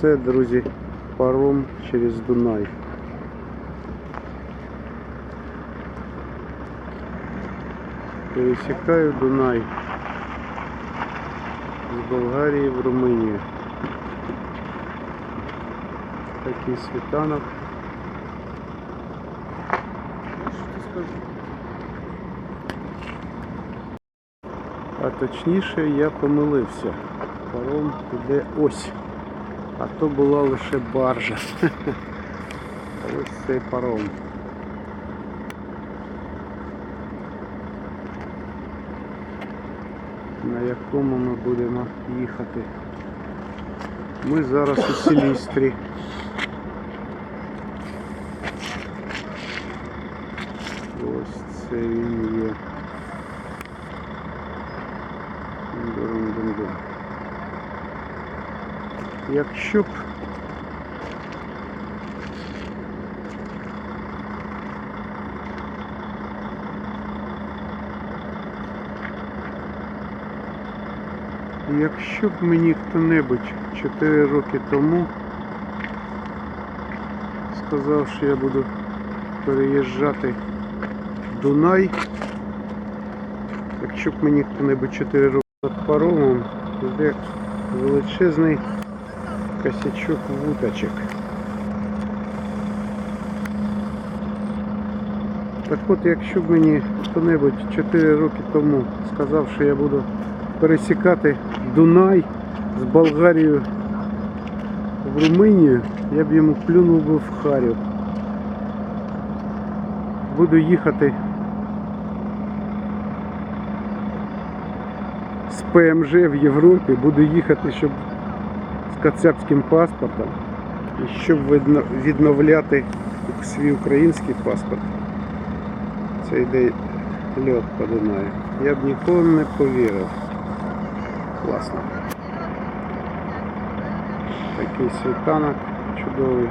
Це, друзі, паром через Дунай. Пересікаю Дунай з Болгарії в Румунію. Такий світанок. А точніше я помилився. Паром іде ось. А то була лише баржа. Ось цей паром. На якому ми будемо їхати. Ми зараз у Сілістрі. Ось це він є. Дурум-дум-дум. Якщо б Якщо б мені хто-небудь 4 роки тому сказав, що я буду переїжджати Дунай, якщо б мені хто-небудь 4 роки над паромом, де величезний косячок вуточок. Так от, якщо б мені хто-небудь 4 роки тому сказав, що я буду пересікати Дунай з Болгарією в Румунію, я б йому плюнув би в харю. Буду їхати з ПМЖ в Європі, буду їхати, щоб кацапським паспортом і щоб відновляти свій український паспорт. Це йде льот по Дунаю. Я б ніколи не повірив. Класно. Такий світанок чудовий.